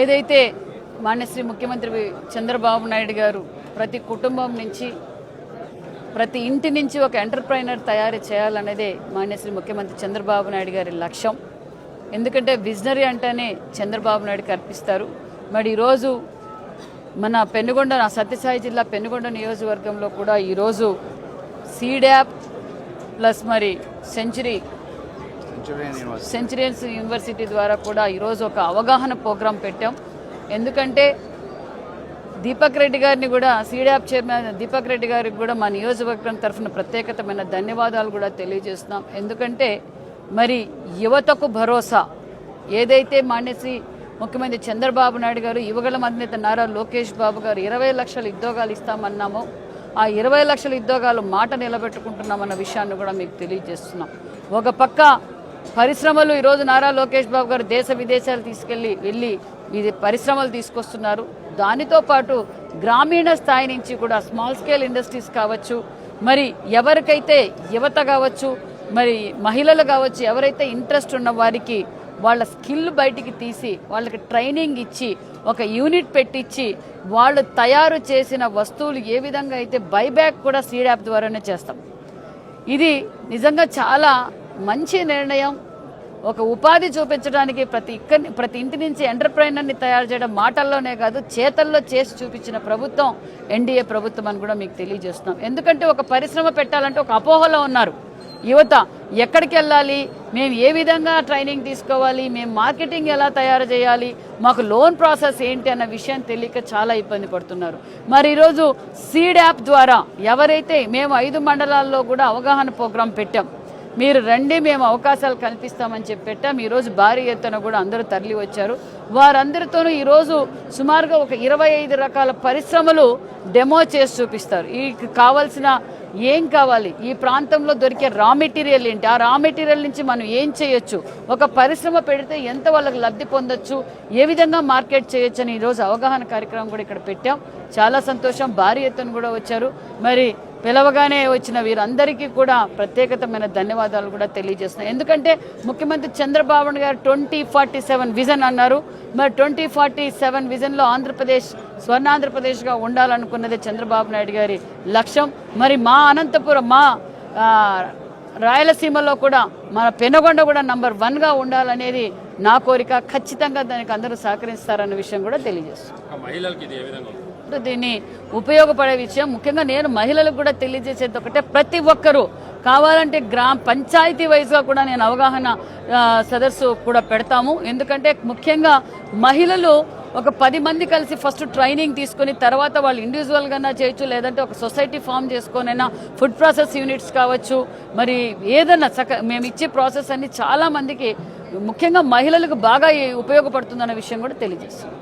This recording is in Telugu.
ఏదైతే మాన్యశ్రీ ముఖ్యమంత్రి చంద్రబాబు నాయుడు గారు ప్రతి కుటుంబం నుంచి ప్రతి ఇంటి నుంచి ఒక ఎంటర్ప్రైనర్ తయారు చేయాలనేదే మాన్యశ్రీ ముఖ్యమంత్రి చంద్రబాబు నాయుడు గారి లక్ష్యం. ఎందుకంటే విజనరీ అంటేనే చంద్రబాబు నాయుడు కల్పిస్తారు మరి ఈరోజు మన పెనుగొండ సత్యసాయి జిల్లా పెనుగొండ నియోజకవర్గంలో కూడా ఈరోజు సీడ్యాప్ ప్లస్ మరి సెంచరీ సెంచురియన్స్ యూనివర్సిటీ ద్వారా కూడా ఈరోజు ఒక అవగాహన ప్రోగ్రాం పెట్టాం. ఎందుకంటే దీపక్ రెడ్డి గారిని కూడా సీడాప్ చైర్మన్ దీపక్ రెడ్డి గారికి కూడా మా నియోజకవర్గం తరఫున ప్రత్యేకతమైన ధన్యవాదాలు కూడా తెలియజేస్తున్నాం. ఎందుకంటే మరి యువతకు భరోసా ఏదైతే మానేసి ముఖ్యమంత్రి చంద్రబాబు నాయుడు గారు యువగల అధినేత నారా లోకేష్ బాబు గారు ఇరవై లక్షల ఉద్యోగాలు ఇస్తామన్నామో ఆ ఇరవై లక్షల ఉద్యోగాలు మాట నిలబెట్టుకుంటున్నామన్న విషయాన్ని కూడా మీకు తెలియజేస్తున్నాం. ఒక పక్క పరిశ్రమలు ఈరోజు నారా లోకేష్ బాబు గారు దేశ విదేశాలు తీసుకెళ్ళి వెళ్ళి ఇది పరిశ్రమలు తీసుకొస్తున్నారు. దానితో పాటు గ్రామీణ స్థాయి నుంచి కూడా స్మాల్ స్కేల్ ఇండస్ట్రీస్ కావచ్చు మరి ఎవరికైతే యువత కావచ్చు మరి మహిళలు కావచ్చు ఎవరైతే ఇంట్రెస్ట్ ఉన్న వారికి వాళ్ళ స్కిల్ బయటికి తీసి వాళ్ళకి ట్రైనింగ్ ఇచ్చి ఒక యూనిట్ పెట్టించి వాళ్ళు తయారు చేసిన వస్తువులు ఏ విధంగా అయితే బైబ్యాక్ కూడా సీడ్ యాప్ ద్వారానే చేస్తాం. ఇది నిజంగా చాలా మంచి నిర్ణయం. ఒక ఉపాధి చూపించడానికి ప్రతి ఇక్కడి ప్రతి ఇంటి నుంచి ఎంటర్ప్రైనర్ని తయారు చేయడం మాటల్లోనే కాదు చేతల్లో చేసి చూపించిన ప్రభుత్వం ఎన్డీఏ ప్రభుత్వం అని కూడా మీకు తెలియజేస్తున్నాం. ఎందుకంటే ఒక పరిశ్రమ పెట్టాలంటే ఒక అపోహలో ఉన్నారు. యువత ఎక్కడికి వెళ్ళాలి? మేము ఏ విధంగా ట్రైనింగ్ తీసుకోవాలి? మేము మార్కెటింగ్ ఎలా తయారు చేయాలి? మాకు లోన్ ప్రాసెస్ ఏంటి అన్న విషయం తెలియక చాలా ఇబ్బంది పడుతున్నారు. మరి ఈరోజు సీడ్ యాప్ ద్వారా ఎవరైతే మేము ఐదు మండలాల్లో కూడా అవగాహన ప్రోగ్రాం పెట్టాం మీరు రండి మేము అవకాశాలు కల్పిస్తామని చెప్పి పెట్టాం ఈరోజు భారీ ఎత్తున కూడా అందరూ తరలి వచ్చారు. వారందరితోనూ ఈరోజు సుమారుగా ఒక ఇరవై ఐదు రకాల పరిశ్రమలు డెమో చేసి చూపిస్తారు. ఈ కావాల్సిన ఏం కావాలి? ఈ ప్రాంతంలో దొరికే రా మెటీరియల్ ఏంటి? ఆ రా మెటీరియల్ నుంచి మనం ఏం చేయొచ్చు? ఒక పరిశ్రమ పెడితే ఎంత వాళ్ళకి లబ్ధి పొందొచ్చు? ఏ విధంగా మార్కెట్ చేయొచ్చు అని ఈరోజు అవగాహన కార్యక్రమం కూడా ఇక్కడ పెట్టాం. చాలా సంతోషం. భారీ ఎత్తున కూడా వచ్చారు. మరి పిలవగానే వచ్చిన వీరందరికీ కూడా ప్రత్యేకతమైన ధన్యవాదాలు కూడా తెలియజేస్తున్నాయి. ఎందుకంటే ముఖ్యమంత్రి చంద్రబాబు గారు ట్వంటీ ఫార్టీ సెవెన్ విజన్ అన్నారు. మరి ట్వంటీ ఫార్టీ సెవెన్ విజన్లో ఆంధ్రప్రదేశ్ స్వర్ణాంధ్రప్రదేశ్గా ఉండాలనుకున్నదే చంద్రబాబు నాయుడు గారి లక్ష్యం. మరి మా అనంతపురం మా రాయలసీమలో కూడా మన పెనగొండ కూడా నంబర్ వన్గా ఉండాలనేది నా కోరిక. ఖచ్చితంగా దానికి అందరూ సహకరిస్తారన్న విషయం కూడా తెలియజేస్తుంది దీన్ని ఉపయోగపడే విషయం. ముఖ్యంగా నేను మహిళలకు కూడా తెలియజేసేది ఒకటే ప్రతి ఒక్కరూ కావాలంటే గ్రామ పంచాయతీ వైజ్గా కూడా నేను అవగాహన సదస్సు కూడా పెడతాము. ఎందుకంటే ముఖ్యంగా మహిళలు ఒక పది మంది కలిసి ఫస్ట్ ట్రైనింగ్ తీసుకొని తర్వాత వాళ్ళు ఇండివిజువల్గా చేయొచ్చు లేదంటే ఒక సొసైటీ ఫామ్ చేసుకొనైనా ఫుడ్ ప్రాసెస్ యూనిట్స్ కావచ్చు. మరి ఏదన్నా సక మేము ఇచ్చే ప్రాసెస్ అన్ని చాలామందికి ముఖ్యంగా మహిళలకు బాగా ఉపయోగపడుతుందన్న విషయం కూడా తెలియజేస్తుంది